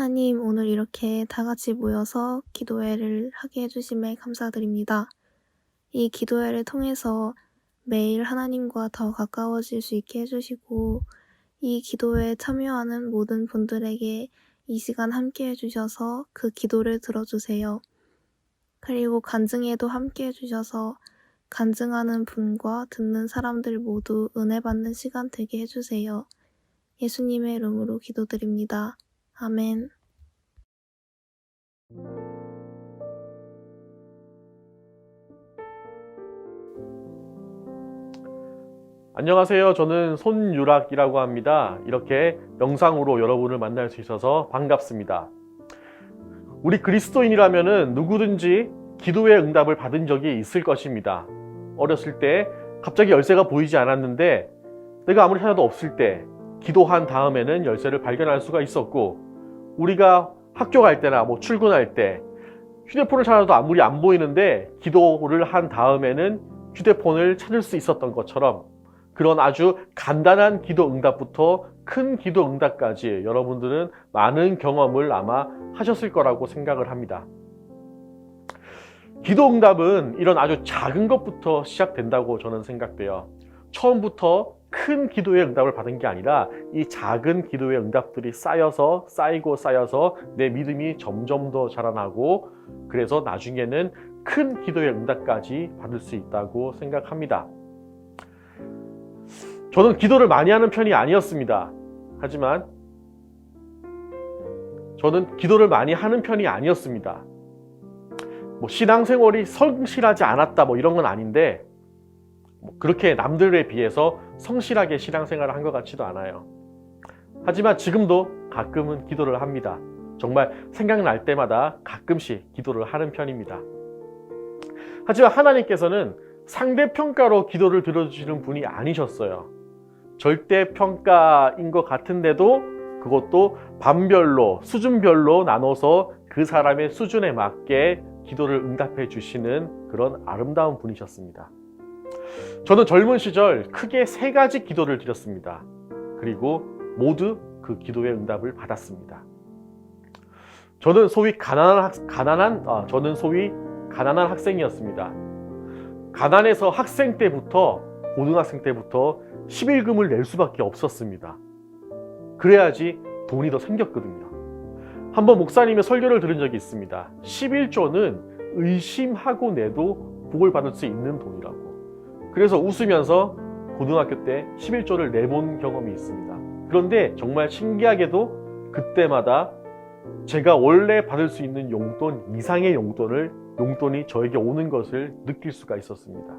하나님, 오늘 이렇게 다 같이 모여서 기도회를 하게 해주심에 감사드립니다. 이 기도회를 통해서 매일 하나님과 더 가까워질 수 있게 해주시고, 이 기도회에 참여하는 모든 분들에게 이 시간 함께 해주셔서 그 기도를 들어주세요. 그리고 간증에도 함께 해주셔서 간증하는 분과 듣는 사람들 모두 은혜 받는 시간 되게 해주세요. 예수님의 이름으로 기도드립니다. 아멘. 안녕하세요. 저는 손유락이라고 합니다. 이렇게 영상으로 여러분을 만날 수 있어서 반갑습니다. 우리 그리스도인이라면 누구든지 기도의 응답을 받은 적이 있을 것입니다. 어렸을 때 갑자기 열쇠가 보이지 않았는데 내가 아무리 찾아도 없을 때 기도한 다음에는 열쇠를 발견할 수가 있었고 우리가 학교 갈 때나 뭐 출근할 때 휴대폰을 찾아도 아무리 안 보이는데 기도를 한 다음에는 휴대폰을 찾을 수 있었던 것처럼 그런 아주 간단한 기도 응답부터 큰 기도 응답까지 여러분들은 많은 경험을 아마 하셨을 거라고 생각을 합니다. 기도 응답은 이런 아주 작은 것부터 시작된다고 저는 생각돼요. 처음부터 큰 기도의 응답을 받은 게 아니라 이 작은 기도의 응답들이 쌓여서 쌓이고 쌓여서 내 믿음이 점점 더 자라나고 그래서 나중에는 큰 기도의 응답까지 받을 수 있다고 생각합니다. 저는 기도를 많이 하는 편이 아니었습니다. 하지만 저는 기도를 많이 하는 편이 아니었습니다. 뭐 신앙생활이 성실하지 않았다 뭐 이런 건 아닌데 뭐 그렇게 남들에 비해서 성실하게 신앙생활을 한 것 같지도 않아요. 하지만 지금도 가끔은 기도를 합니다. 정말 생각날 때마다 가끔씩 기도를 하는 편입니다. 하지만 하나님께서는 상대평가로 기도를 들어주시는 분이 아니셨어요. 절대평가인 것 같은데도 그것도 반별로, 수준별로 나눠서 그 사람의 수준에 맞게 기도를 응답해 주시는 그런 아름다운 분이셨습니다. 저는 젊은 시절 크게 세 가지 기도를 드렸습니다. 그리고 모두 그 기도의 응답을 받았습니다. 저는 소위 가난한 학, 가난한 아, 저는 소위 가난한 학생이었습니다. 가난해서 학생 때부터 고등학생 때부터 11금을 낼 수밖에 없었습니다. 그래야지 돈이 더 생겼거든요. 한번 목사님의 설교를 들은 적이 있습니다. 11조는 의심하고 내도 복을 받을 수 있는 돈이라고. 그래서 웃으면서 고등학교 때 11조를 내본 경험이 있습니다. 그런데 정말 신기하게도 그때마다 제가 원래 받을 수 있는 용돈 이상의 용돈을 용돈이 저에게 오는 것을 느낄 수가 있었습니다.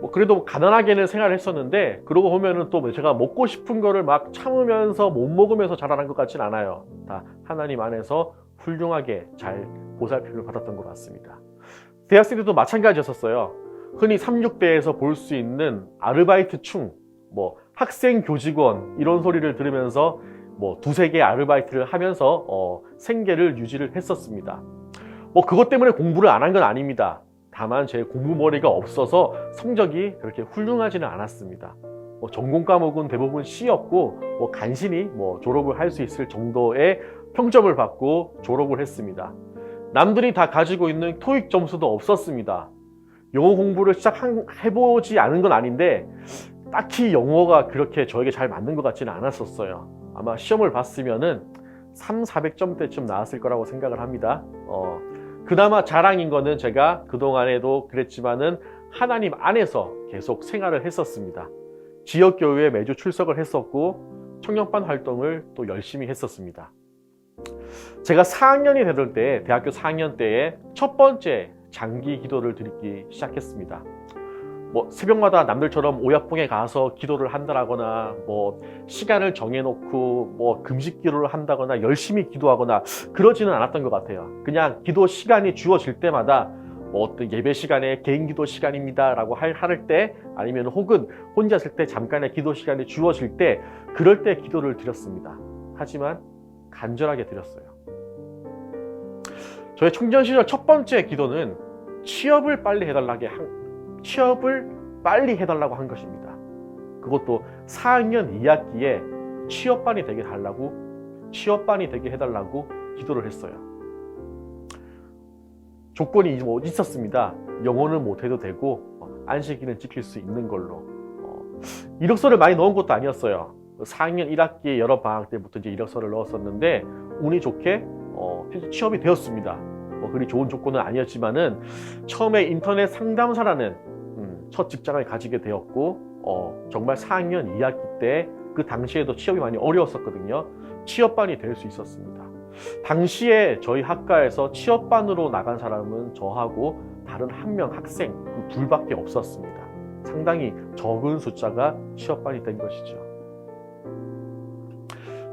뭐 그래도 가난하게는 생활을 했었는데 그러고 보면은 또 제가 먹고 싶은 거를 막 참으면서 못 먹으면서 자라난 것 같진 않아요. 다 하나님 안에서 훌륭하게 잘 보살핌을 받았던 것 같습니다. 대학생 때도 마찬가지였었어요. 흔히 36대에서 볼 수 있는 아르바이트 충, 뭐 학생 교직원 이런 소리를 들으면서 뭐 두세 개 아르바이트를 하면서 어, 생계를 유지를 했었습니다. 뭐 그것 때문에 공부를 안 한 건 아닙니다. 다만 제 공부머리가 없어서 성적이 그렇게 훌륭하지는 않았습니다. 뭐 전공 과목은 대부분 C였고 뭐 간신히 뭐 졸업을 할 수 있을 정도의 평점을 받고 졸업을 했습니다. 남들이 다 가지고 있는 토익 점수도 없었습니다. 영어 공부를 시작해보지 않은 건 아닌데 딱히 영어가 그렇게 저에게 잘 맞는 것 같지는 않았었어요. 아마 시험을 봤으면은 3, 400점대쯤 나왔을 거라고 생각을 합니다. 어, 그나마 자랑인 거는 제가 그동안에도 그랬지만은 하나님 안에서 계속 생활을 했었습니다. 지역교회에 매주 출석을 했었고 청년반 활동을 또 열심히 했었습니다. 제가 4학년이 되던 때, 대학교 4학년 때에 첫 번째 장기 기도를 드리기 시작했습니다. 뭐 새벽마다 남들처럼 오약봉에 가서 기도를 한다거나 뭐 시간을 정해놓고 뭐 금식 기도를 한다거나 열심히 기도하거나 그러지는 않았던 것 같아요. 그냥 기도 시간이 주어질 때마다 뭐 어떤 예배 시간에 개인 기도 시간입니다라고 할, 할때 아니면 혹은 혼자 있을 때 잠깐의 기도 시간이 주어질 때 그럴 때 기도를 드렸습니다. 하지만 간절하게 드렸어요. 저의 청년 시절 첫 번째 기도는 취업을 빨리 해달라게 한, 취업을 빨리 해달라고 한 것입니다. 그것도 4학년 2학기에 취업반이 되게 달라고 취업반이 되게 해달라고 기도를 했어요. 조건이 뭐 있었습니다. 영어는 못해도 되고 어, 안식일은 지킬 수 있는 걸로. 어, 이력서를 많이 넣은 것도 아니었어요. 4학년 1학기 여러 방학 때부터 이제 이력서를 넣었었는데 운이 좋게 어, 취업이 되었습니다. 뭐 그리 좋은 조건은 아니었지만은 처음에 인터넷 상담사라는 음, 첫 직장을 가지게 되었고 어, 정말 4학년 2학기 때 그 당시에도 취업이 많이 어려웠었거든요. 취업반이 될 수 있었습니다. 당시에 저희 학과에서 취업반으로 나간 사람은 저하고 다른 한 명 학생 그 둘밖에 없었습니다. 상당히 적은 숫자가 취업반이 된 것이죠.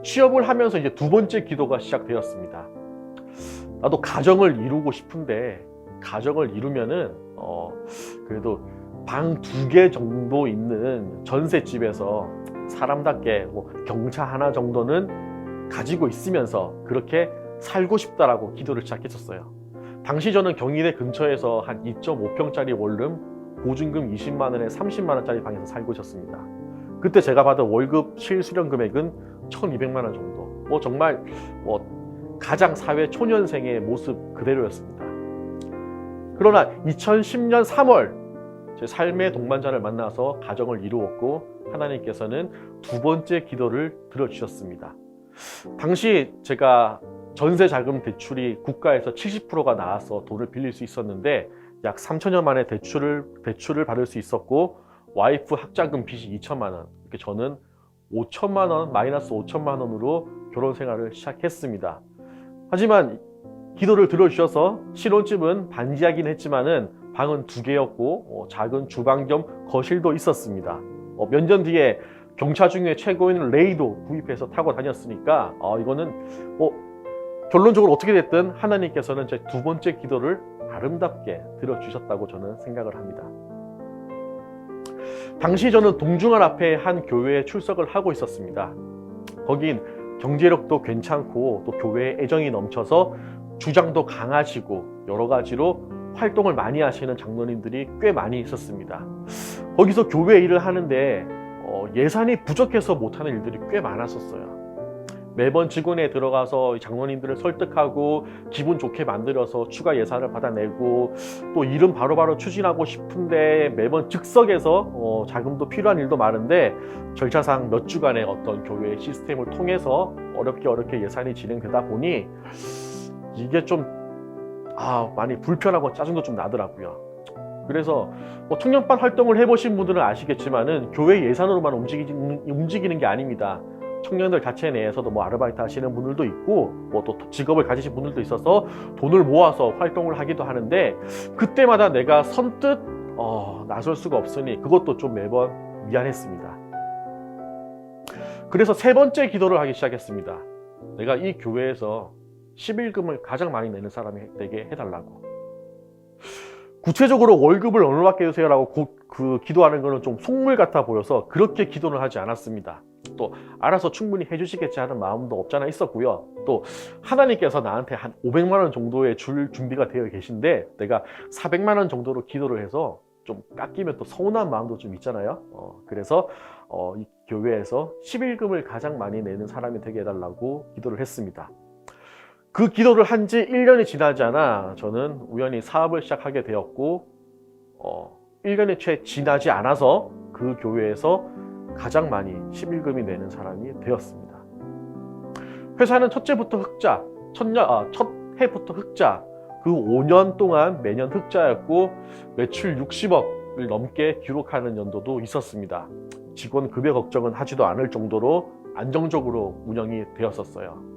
취업을 하면서 이제 두 번째 기도가 시작되었습니다. 나도 가정을 이루고 싶은데 가정을 이루면은 어 그래도 방 두 개 정도 있는 전셋집에서 사람답게 뭐 경차 하나 정도는 가지고 있으면서 그렇게 살고 싶다라고 기도를 시작했었어요. 당시 저는 경희대 근처에서 한 2.5평짜리 원룸 보증금 20만 원에 30만 원짜리 방에서 살고 있었습니다. 그때 제가 받은 월급 실수령 금액은 1,200만 원 정도. 뭐 정말 뭐 가장 사회 초년생의 모습 그대로였습니다. 그러나 2010년 3월 제 삶의 동반자를 만나서 가정을 이루었고 하나님께서는 두 번째 기도를 들어주셨습니다. 당시 제가 전세 자금 대출이 국가에서 70%가 나와서 돈을 빌릴 수 있었는데 약 3천여 만의 대출을 대출을 받을 수 있었고 와이프 학자금 빚이 2천만 원. 이렇게 저는 5천만 원 마이너스 5천만 원으로 결혼 생활을 시작했습니다. 하지만 기도를 들어주셔서 신혼집은 반지하긴 했지만은 방은 두 개였고 어, 작은 주방 겸 거실도 있었습니다. 어, 몇년 뒤에 경차 중에 최고인 레이도 구입해서 타고 다녔으니까 어, 이거는 뭐 결론적으로 어떻게 됐든 하나님께서는 제 두 번째 기도를 아름답게 들어주셨다고 저는 생각을 합니다. 당시 저는 동중한 앞에 한 교회에 출석을 하고 있었습니다. 거긴 경제력도 괜찮고 또 교회에 애정이 넘쳐서 주장도 강하시고 여러 가지로 활동을 많이 하시는 장로님들이 꽤 많이 있었습니다. 거기서 교회 일을 하는데 어, 예산이 부족해서 못하는 일들이 꽤 많았었어요. 매번 직원에 들어가서 장로님들을 설득하고 기분 좋게 만들어서 추가 예산을 받아내고 또 일은 바로바로 추진하고 싶은데 매번 즉석에서 어, 자금도 필요한 일도 많은데 절차상 몇 주간의 어떤 교회 시스템을 통해서 어렵게 어렵게 예산이 진행되다 보니 이게 좀 아, 많이 불편하고 짜증도 좀 나더라고요. 그래서 뭐 청년반 활동을 해보신 분들은 아시겠지만은 교회 예산으로만 움직이는, 움직이는 게 아닙니다. 청년들 자체 내에서도 뭐 아르바이트 하시는 분들도 있고 뭐 또 직업을 가지신 분들도 있어서 돈을 모아서 활동을 하기도 하는데 그때마다 내가 선뜻 어, 나설 수가 없으니 그것도 좀 매번 미안했습니다. 그래서 세 번째 기도를 하기 시작했습니다. 내가 이 교회에서 11금을 가장 많이 내는 사람이 되게 해달라고. 구체적으로 월급을 얼마 받게 해주세요라고 고, 그 기도하는 것은 좀 속물 같아 보여서 그렇게 기도는 하지 않았습니다. 또 알아서 충분히 해주시겠지 하는 마음도 없잖아 있었고요. 또 하나님께서 나한테 한 500만 원 정도의 줄 준비가 되어 계신데 내가 400만 원 정도로 기도를 해서 좀 깎이면 또 서운한 마음도 좀 있잖아요. 어, 그래서 어, 이 교회에서 11금을 가장 많이 내는 사람이 되게 해달라고 기도를 했습니다. 그 기도를 한 지 1년이 지나지 않아 저는 우연히 사업을 시작하게 되었고 어, 1년이 채 지나지 않아서 그 교회에서 가장 많이 11금이 내는 사람이 되었습니다. 회사는 첫째부터 흑자, 첫년, 아, 첫 해부터 흑자, 그 5년 동안 매년 흑자였고 매출 60억을 넘게 기록하는 연도도 있었습니다. 직원 급여 걱정은 하지도 않을 정도로 안정적으로 운영이 되었었어요.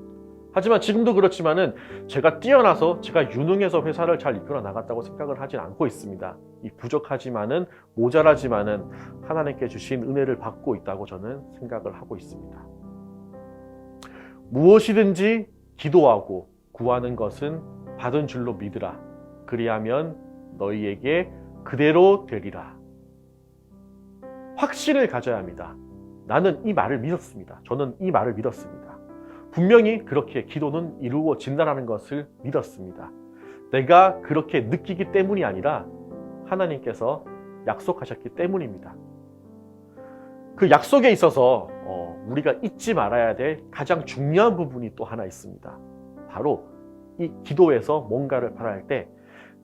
하지만 지금도 그렇지만은 제가 뛰어나서 제가 유능해서 회사를 잘 이끌어 나갔다고 생각을 하진 않고 있습니다. 이 부족하지만은 모자라지만은 하나님께 주신 은혜를 받고 있다고 저는 생각을 하고 있습니다. 무엇이든지 기도하고 구하는 것은 받은 줄로 믿으라. 그리하면 너희에게 그대로 되리라. 확신을 가져야 합니다. 나는 이 말을 믿었습니다. 저는 이 말을 믿었습니다. 분명히 그렇게 기도는 이루어진다는 것을 믿었습니다. 내가 그렇게 느끼기 때문이 아니라 하나님께서 약속하셨기 때문입니다. 그 약속에 있어서 어, 우리가 잊지 말아야 될 가장 중요한 부분이 또 하나 있습니다. 바로 이 기도에서 뭔가를 바랄 때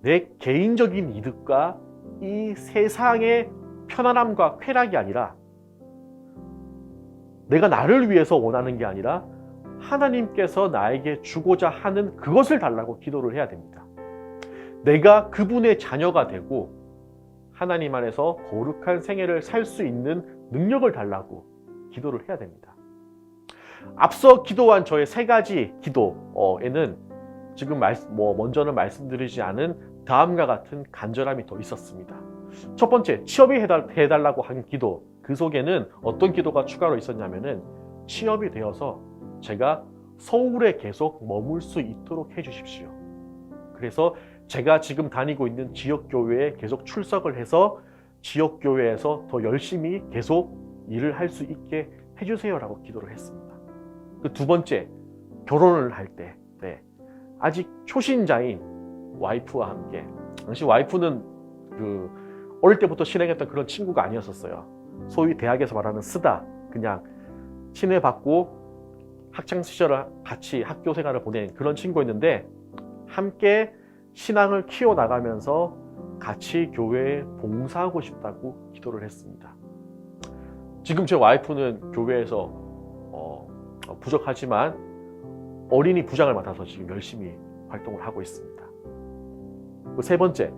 내 개인적인 이득과 이 세상의 편안함과 쾌락이 아니라 내가 나를 위해서 원하는 게 아니라 하나님께서 나에게 주고자 하는 그것을 달라고 기도를 해야 됩니다. 내가 그분의 자녀가 되고 하나님 안에서 거룩한 생애를 살 수 있는 능력을 달라고 기도를 해야 됩니다. 앞서 기도한 저의 세 가지 기도에는 지금 말, 뭐 먼저는 말씀드리지 않은 다음과 같은 간절함이 더 있었습니다. 첫 번째, 취업이 해달, 해달라고 한 기도. 그 속에는 어떤 기도가 추가로 있었냐면은 취업이 되어서 제가 서울에 계속 머물 수 있도록 해주십시오. 그래서 제가 지금 다니고 있는 지역교회에 계속 출석을 해서 지역교회에서 더 열심히 계속 일을 할 수 있게 해주세요라고 기도를 했습니다. 그 두 번째, 결혼을 할 때, 네. 아직 초신자인 와이프와 함께, 당시 와이프는 그 어릴 때부터 신행했던 그런 친구가 아니었었어요. 소위 대학에서 말하는 쓰다, 그냥 친해받고 학창 시절을 같이 학교 생활을 보낸 그런 친구였는데 함께 신앙을 키워 나가면서 같이 교회에 봉사하고 싶다고 기도를 했습니다. 지금 제 와이프는 교회에서 어, 부족하지만 어린이 부장을 맡아서 지금 열심히 활동을 하고 있습니다. 그세 번째,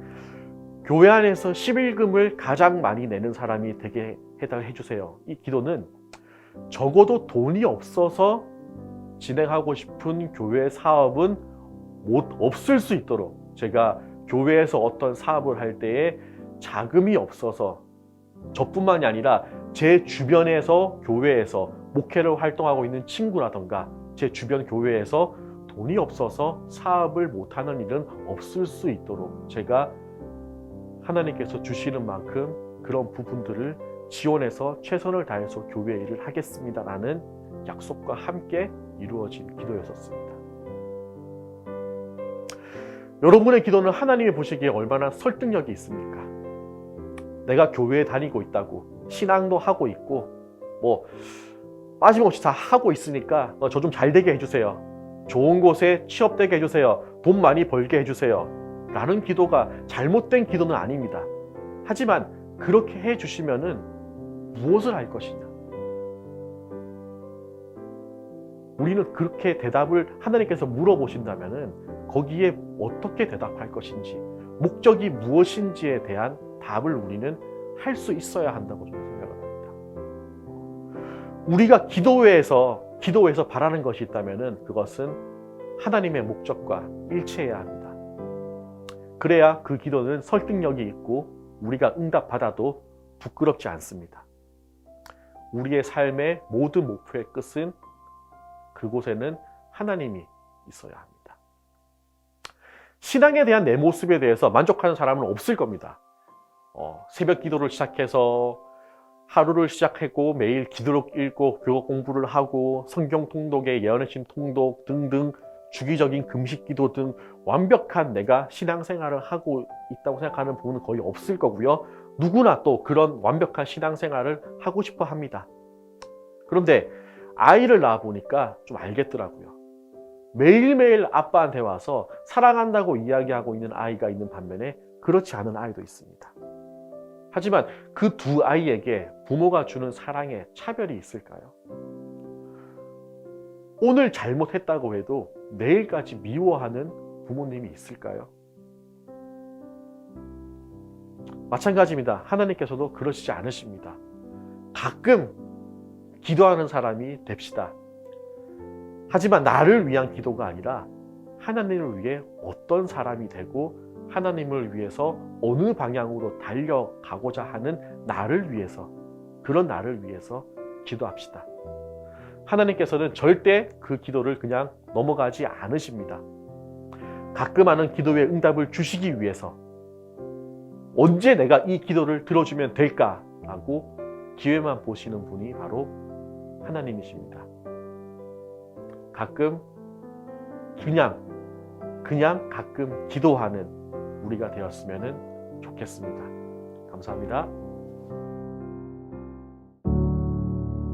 교회 안에서 11금을 가장 많이 내는 사람이 되게 해달해 주세요. 이 기도는 적어도 돈이 없어서 진행하고 싶은 교회 사업은 못 없을 수 있도록 제가 교회에서 어떤 사업을 할 때에 자금이 없어서 저뿐만이 아니라 제 주변에서 교회에서 목회를 활동하고 있는 친구라던가 제 주변 교회에서 돈이 없어서 사업을 못하는 일은 없을 수 있도록 제가 하나님께서 주시는 만큼 그런 부분들을 지원해서 최선을 다해서 교회 일을 하겠습니다라는 약속과 함께 이루어진 기도였었습니다. 여러분의 기도는 하나님이 보시기에 얼마나 설득력이 있습니까? 내가 교회에 다니고 있다고 신앙도 하고 있고 뭐 빠짐없이 다 하고 있으니까 저 좀 잘 되게 해주세요. 좋은 곳에 취업되게 해주세요. 돈 많이 벌게 해주세요. 라는 기도가 잘못된 기도는 아닙니다. 하지만 그렇게 해주시면은 무엇을 할 것이냐? 우리는 그렇게 대답을 하나님께서 물어보신다면은 거기에 어떻게 대답할 것인지, 목적이 무엇인지에 대한 답을 우리는 할 수 있어야 한다고 저는 생각을 합니다. 우리가 기도회에서 기도에서 바라는 것이 있다면은 그것은 하나님의 목적과 일치해야 합니다. 그래야 그 기도는 설득력이 있고 우리가 응답받아도 부끄럽지 않습니다. 우리의 삶의 모든 목표의 끝은 그곳에는 하나님이 있어야 합니다. 신앙에 대한 내 모습에 대해서 만족하는 사람은 없을 겁니다. 어, 새벽 기도를 시작해서 하루를 시작하고 매일 기도록 읽고 교과 공부를 하고 성경 통독에 예언의 통독 등등 주기적인 금식 기도 등 완벽한 내가 신앙생활을 하고 있다고 생각하는 부분은 거의 없을 거고요. 누구나 또 그런 완벽한 신앙생활을 하고 싶어 합니다. 그런데 아이를 낳아 보니까 좀 알겠더라고요. 매일매일 아빠한테 와서 사랑한다고 이야기하고 있는 아이가 있는 반면에 그렇지 않은 아이도 있습니다. 하지만 그 두 아이에게 부모가 주는 사랑에 차별이 있을까요? 오늘 잘못했다고 해도 내일까지 미워하는 부모님이 있을까요? 마찬가지입니다. 하나님께서도 그러시지 않으십니다. 가끔 기도하는 사람이 됩시다. 하지만 나를 위한 기도가 아니라 하나님을 위해 어떤 사람이 되고 하나님을 위해서 어느 방향으로 달려가고자 하는 나를 위해서 그런 나를 위해서 기도합시다. 하나님께서는 절대 그 기도를 그냥 넘어가지 않으십니다. 가끔 하는 기도의 응답을 주시기 위해서 언제 내가 이 기도를 들어주면 될까라고 기회만 보시는 분이 바로 하나님이십니다. 가끔 그냥 그냥 가끔 기도하는 우리가 되었으면 좋겠습니다. 감사합니다.